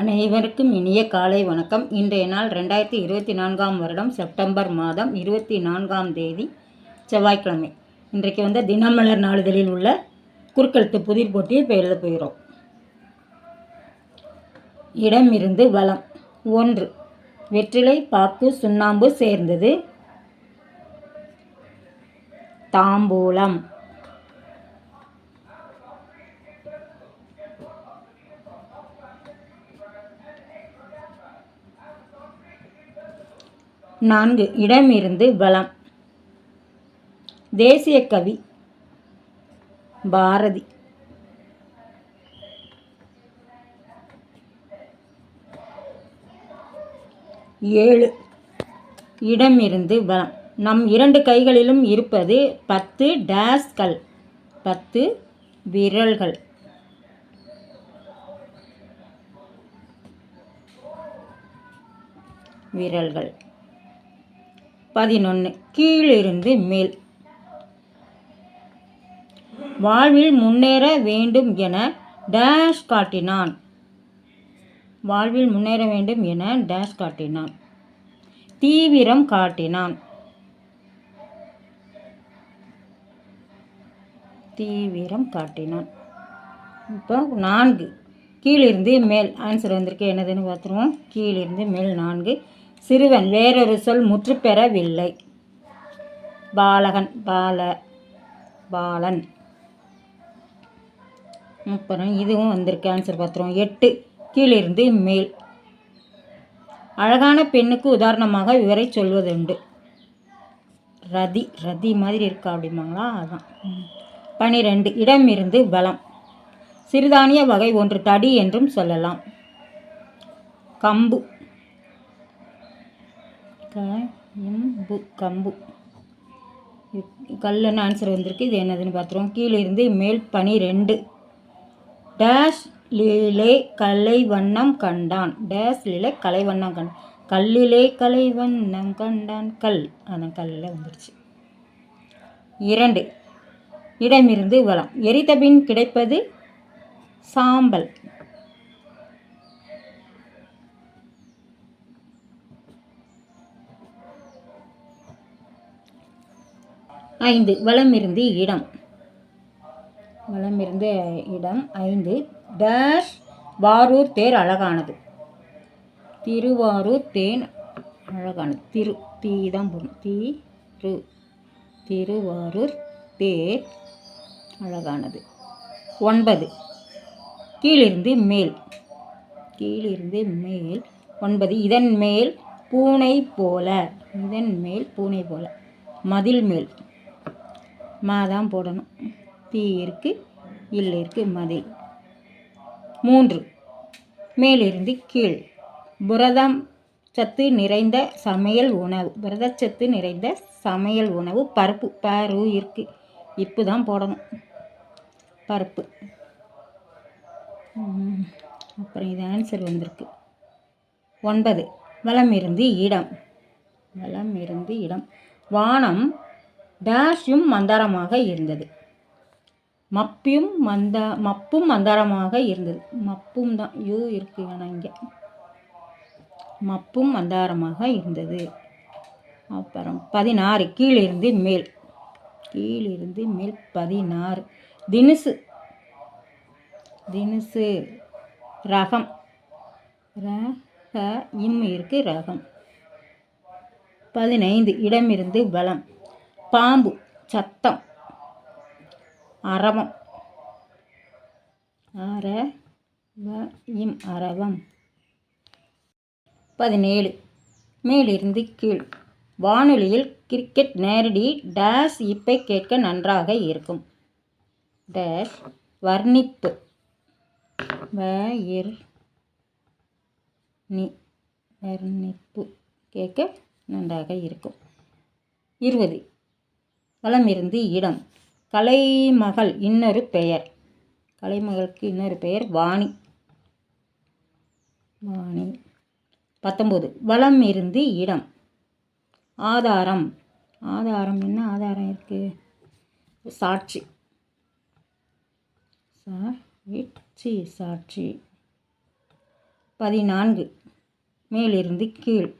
அனைவருக்கும் இனிய காலை வணக்கம். இன்றைய நாள் ரெண்டாயிரத்தி இருபத்தி நான்காம் வருடம் செப்டம்பர் மாதம் இருபத்தி நான்காம் தேதி செவ்வாய்க்கிழமை. இன்றைக்கு வந்து தினமலர் நாளிதழில் உள்ள குறுக்கெழுத்து புதிர் போட்டியை இப்போ எழுத போகிறோம். இடமிருந்து வளம் ஒன்று. வெற்றிலை பாக்கு சுண்ணாம்பு சேர்ந்தது தாம்பூலம். நான்கு. இடமிருந்து வளம். தேசிய கவி பாரதி. ஏழு. இடமிருந்து வளம். நம் இரண்டு கைகளிலும் இருப்பது பத்து டேஸ்கள் பத்து விரல்கள். விரல்கள். பதினொன்று கீழிருந்து மேல். வாழ்வில் முன்னேற வேண்டும் என டேஷ் காட்டினான். வாழ்வில் முன்னேற வேண்டும் என டேஷ் காட்டினான். தீவிரம் காட்டினான். தீவிரம் காட்டினான். இப்போ நான்கு. கீழிருந்து மேல். ஆன்சர் வந்திருக்கு. என்னதுன்னு பார்த்துருவோம். கீழிருந்து மேல் நான்கு. சிறுவன் வேறொரு சொல் முற்று பெறவில்லை பாலகன் பால பாலன். அப்புறம் இதுவும் வந்திருக்கு. ஆன்சர் பார்த்துருவோம். எட்டு கீழிருந்து மேல். அழகான பெண்ணுக்கு உதாரணமாக இவரை சொல்வதுண்டு. ரதி ரதி மாதிரி இருக்கா அப்படிம்பாங்களா? அதான். பனிரெண்டு இடமிருந்து பலம் சிறுதானிய வகை ஒன்று தடி என்றும் சொல்லலாம். கம்பு கம்பு. கம்பு கல்லுன்னு ஆன்சர் வந்திருக்கு. இது என்னதுன்னு பார்த்துருவோம். கீழே இருந்து மேல் பனி ரெண்டு டேஷ் லீலே கலை வண்ணம் கண்டான். டேஷ் லீலே கலை வண்ணம் கண்டான் கல்லிலே கலை வண்ணம் கண்டான். கல். அந்த கல்லில் வந்துடுச்சு இரண்டு. இடமிருந்து வளம். எரித்த பின் கிடைப்பது சாம்பல். ஐந்து. வலமிருந்து இடம். வலமிருந்து இடம் ஐந்து. டேஷ் வாரூர் தேர் அழகானது. திருவாரூர் தேன் அழகானது. திரு தீ தான் போகணும் திரு திருவாரூர் தேர் அழகானது. ஒன்பது. கீழிருந்து மேல். கீழிருந்து மேல். ஒன்பது. இதன் மேல் பூனை போல. இதன் மேல் பூனை போல. மதில் மேல். மா தான் போடணும். தீ இருக்கு இல்லை இருக்கு மதில் மூன்று. மேலிருந்து கீழ். புரதம் சத்து நிறைந்த சமையல் உணவு. புரதச்சத்து நிறைந்த சமையல் உணவு. பருப்பு பரு இருக்குது இப்போ தான் போடணும். பருப்பு. அப்புறம் இது ஆன்சர் வந்திருக்கு. ஒன்பது. வளம் இருந்து இடம். வளம் இருந்து இடம். வானம் டேஷும் மந்தாரமாக இருந்தது. மப்பியும் மந்தா மப்பும் மந்தாரமாக இருந்தது. மப்பும் தான் யூ இருக்கு ஆனால் இங்கே. மப்பும் மந்தாரமாக இருந்தது. அப்புறம் பதினாறு கீழிருந்து மேல். கீழிருந்து மேல் பதினாறு. தினுசு. தினுசு ரகம். ரக இம் இருக்கு ரகம். பதினைந்து இடமிருந்து பலம் பாம்பு சத்தம் அரவம். அர வ இம் அரவம். பதினேழு. மேலிருந்து கீழ். வானொலியில் கிரிக்கெட் நேரடி டேஷ் இப்பை கேட்க நன்றாக இருக்கும். டேஷ் வர்ணிப்பு வயிர் நி வர்ணிப்பு கேட்க நன்றாக இருக்கும். இருபது. வலமிருந்து இடம். கலைமகள் இன்னொரு பெயர். கலைமகளுக்கு இன்னொரு பெயர் வாணி. வாணி. பத்தொம்போது வளம் இருந்து இடம். ஆதாரம். ஆதாரம் என்ன ஆதாரம் இருக்குது சாட்சி. சாட்சி சாட்சி. பதினான்கு. மேலிருந்து கீழ்.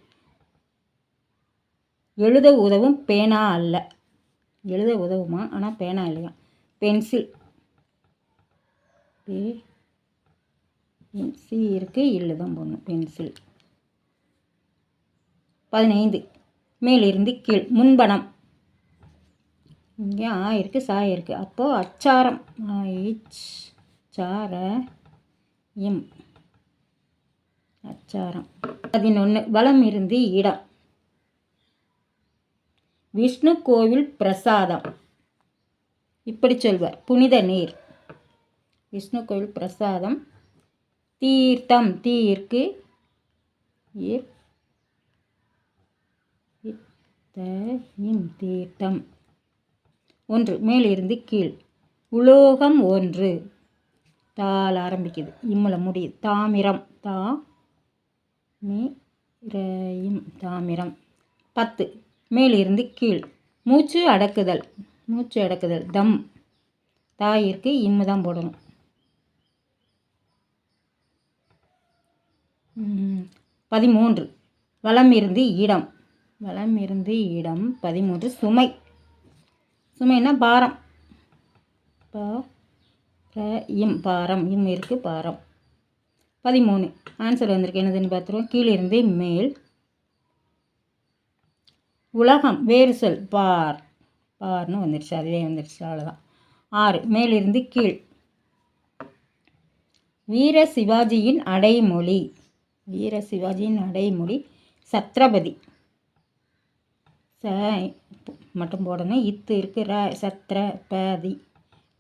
எழுத உதவும் பேனா அல்ல. எழுத உதவுமா? ஆனால் பேனா இல்லையா? பென்சில். பே சி இருக்குது இல்லை தான் போடணும் பென்சில். பதினைந்து. மேலிருந்து கீழ். முன்பணம். இங்கே ஆ இருக்குது சா இருக்குது அப்போது அச்சாரம். இச் சார இம். அச்சாரம். பதினொன்று வளம் இருந்து இடம். விஷ்ணு கோவில் பிரசாதம். இப்படி சொல்வார் புனித நீர். விஷ்ணு கோவில் பிரசாதம். தீர்த்தம் தீர்க்கு. இத்த இம் தீர்த்தம். ஒன்று மேலிருந்து கீழ். உலோகம் ஒன்று. தால் ஆரம்பிக்குது. இம்முல முடியுது. தாமிரம். தா மீ தாமிரம். பத்து மேலிருந்து கீழ். மூச்சு அடக்குதல். மூச்சு அடக்குதல். தம். தாயிற்கு இம்மு தான் போடணும். பதிமூன்று. வளம் இருந்து இடம். வளம் இருந்து இடம். பதிமூன்று. சுமை. சுமைன்னா பாரம். ப இம். பாரம். இம் இருக்கு பாரம். பதிமூணு. ஆன்சர் வந்திருக்கு. என்னதுன்னு பார்த்துருவோம். கீழிருந்து மேல். உலகம் வேறு சொல் பார். பார்னு வந்துடுச்சு அதுவே வந்துடுச்சு அவ்வளோதான் ஆறு மேலிருந்து கீழ். வீர சிவாஜியின் அடைமொழி. வீர சிவாஜியின் அடைமொழி சத்ரபதி. ச மட்டும் போடணும். இத்து இருக்கு சத்ரபதி.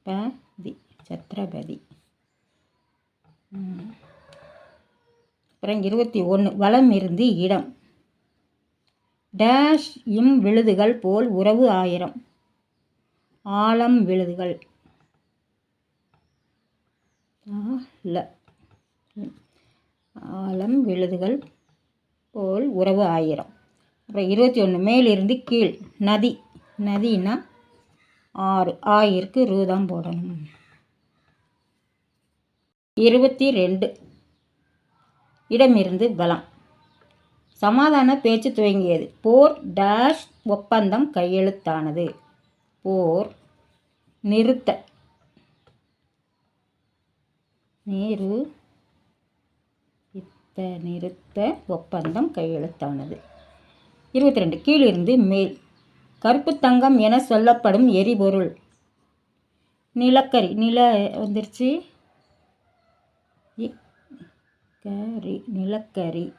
பதி சத்ரபதி. அப்புறம் இருபத்தி ஒன்று வளம் இருந்து இடம். டேஷ் இம் விழுதுகள் போல் உறவு ஆயிரம். ஆலம் விழுதுகள். ஆழம் ஆலம் விழுதுகள் போல் உறவு ஆயிரம். அப்புறம் இருபத்தி ஒன்று மேலிருந்து கீழ் நதி. நதினா ஆறு. ஆயிருக்கு ரூ தான் போடணும். இருபத்தி ரெண்டு. இடமிருந்து வலம். சமாதான பேச்சு துவங்கியது. போர் டேஷ் ஒப்பந்தம் கையெழுத்தானது. போர் நிறுத்த. நேரு இத்த நிறுத்த ஒப்பந்தம் கையெழுத்தானது. இருபத்தி ரெண்டு கீழிருந்து மேல். கருப்பு தங்கம் என சொல்லப்படும் எரிபொருள். நிலக்கரி. நில வந்துருச்சு. இ- கரி. நிலக்கரி.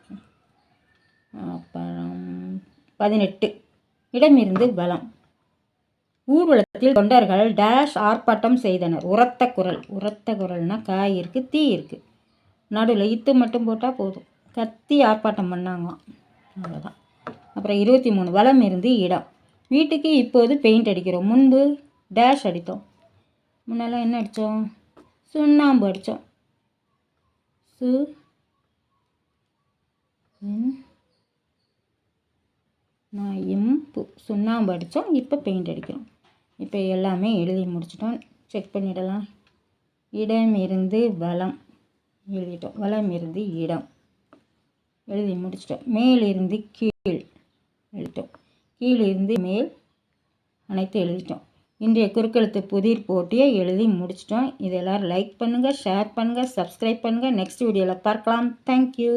அப்புறம் பதினெட்டு. இடமிருந்து பலம். ஊர்வலத்தில் தொண்டர்கள் டேஷ் ஆர்ப்பாட்டம் செய்தனர். உரத்த குரல். உரத்த குரல்னா காய் இருக்குது தீ இருக்குது நடுவில் இத்து மட்டும் போட்டால் போதும். கத்தி ஆர்ப்பாட்டம் பண்ணாங்களாம். அவ்வளோதான் அப்புறம் இருபத்தி மூணு. வளம் இருந்து இடம். வீட்டுக்கு இப்போது பெயிண்ட் அடிக்கிறோம். முன்பு டேஷ் அடித்தோம். முன்னெல்லாம் என்ன அடித்தோம்? சுண்ணாம்பு அடித்தோம். சு ம், நான் இம்பு சுண்ணாம்பு அடித்தோம் இப்போ பெயிண்ட் அடிக்கிறோம். இப்போ எல்லாமே எழுதி முடிச்சிட்டோம். செக் பண்ணிடலாம். இடம் இருந்து வளம். எழுதிட்டோம். வளம் இருந்து இடம். எழுதி முடிச்சிட்டோம். மேலிருந்து கீழ் எழுதிட்டோம். கீழிருந்து மேல் அனைத்து எழுதிட்டோம். இன்றைய குறுக்கெழுத்து புதிர் போட்டியை எழுதி முடிச்சிட்டோம். இதை எல்லோரும் லைக் பண்ணுங்கள் ஷேர் பண்ணுங்கள் சப்ஸ்கிரைப் பண்ணுங்கள் நெக்ஸ்ட் வீடியோவில் பார்க்கலாம். தேங்க்யூ